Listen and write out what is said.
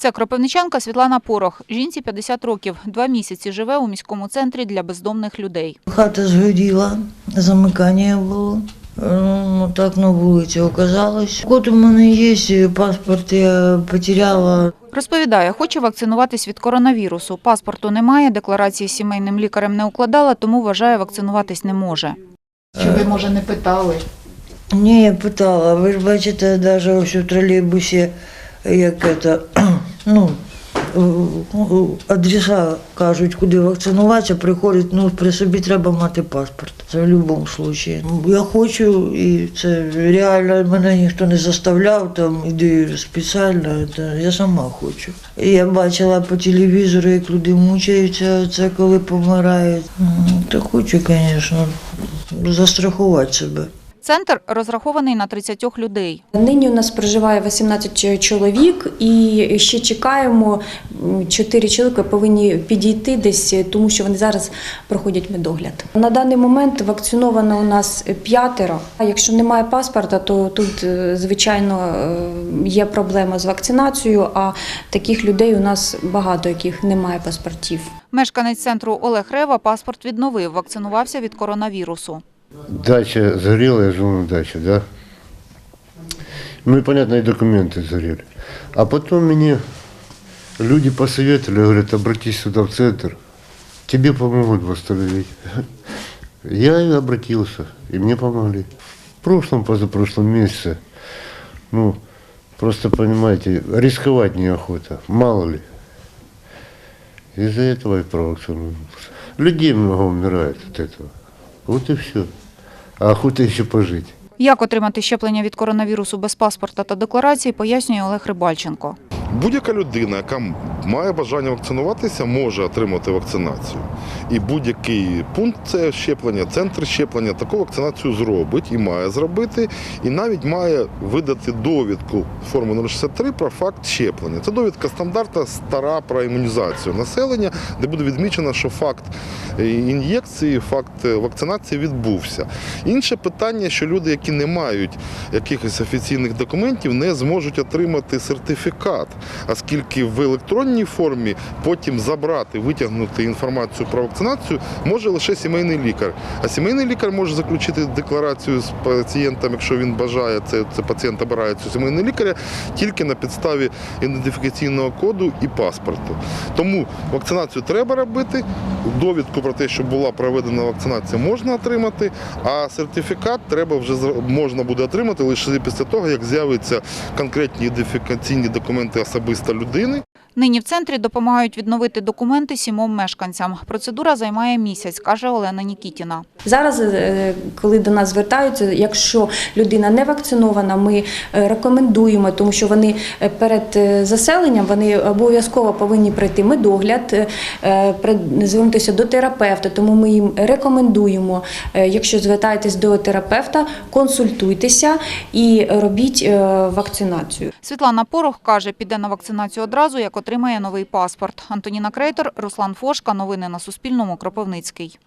Це кропивничанка Світлана Порох. Жінці 50 років. Два місяці живе у міському центрі для бездомних людей. Хата згоріла, замикання було. Ну, так на вулиці оказалось. Код у мене є, паспорт я потеряла. Розповідає, хоче вакцинуватись від коронавірусу. Паспорту немає, декларації з сімейним лікарем не укладала, тому вважає, вакцинуватись не може. Чи ви, може, не питали? Ні, я питала, ви ж бачите, навіть ось у тролейбусі, як це, ну, адреса кажуть, куди вакцинуватися, приходять, ну, при собі треба мати паспорт. Це в будь-якому випадку. Я хочу, і це реально мене ніхто не заставляв, там, іди спеціально, я сама хочу. І я бачила по телевізору, як люди мучаються, це коли помирають. М, Та хочу, звісно, застрахувати себе. Центр розрахований на 30 людей. Нині у нас проживає 18 чоловік, і ще чекаємо. 4 чоловіка повинні підійти десь, тому що вони зараз проходять медогляд. На даний момент вакциновано у нас п'ятеро. А якщо немає паспорта, то тут, е, звичайно, е, є проблема з вакцинацією. А таких людей у нас багато, яких немає паспортів. Мешканець центру Олег Рева паспорт відновив, вакцинувався від коронавірусу. Дача сгорела, я жил на даче, да. Ну и, понятно, и документы сгорели. А потом мне люди посоветовали, говорят, обратись сюда в центр, тебе помогут восстановить. Я и обратился, и мне помогли. В прошлом, позапрошлом месяце, ну, просто, понимаете, рисковать неохота, мало ли. Из-за этого и провакцинировался. Людей много умирает от этого. Вот и все. А охота еще пожить. Як отримати щеплення від коронавірусу без паспорта та декларації, пояснює Олег Рибальченко. Будь-яка людина, яка має бажання вакцинуватися, може отримати вакцинацію. І будь-який пункт це щеплення, центр щеплення таку вакцинацію зробить і має зробити, і навіть має видати довідку форми 063 про факт щеплення. Це довідка стандартна стара про імунізацію населення, де буде відмічено, що факт ін'єкції, факт е, вакцинації відбувся. Інше питання, що люди, які не мають якихось офіційних документів, не зможуть отримати сертифікат, оскільки в електронній формі потім забрати, витягнути інформацію про вакцинацію може лише сімейний лікар. А сімейний лікар може заключити декларацію з пацієнтом, якщо він бажає, це, це пацієнт обирає цю сімейного лікаря, тільки на підставі ідентифікаційного коду і паспорту. Тому вакцинацію треба робити. Довідку про те, що була проведена вакцинація, можна отримати, а сертифікат треба вже можна буде отримати лише після того, як з'являться конкретні ідентифікаційні документи особисто людини. Нині в центрі допомагають відновити документи сімом мешканцям. Процедура займає місяць, каже Олена Нікітіна. Зараз, е, коли до нас звертаються, якщо людина не вакцинована, ми е, рекомендуємо, тому що вони е, перед заселенням вони обов'язково повинні пройти медогляд, звернутися до терапевта. Тому ми їм рекомендуємо, якщо звертаєтесь до терапевта, консультуйтеся і робіть вакцинацію. Світлана Порох каже, піде на вакцинацію одразу, як отримає новий паспорт. Антоніна Крейтор, Руслан Фошка. Новини на Суспільному. Кропивницький.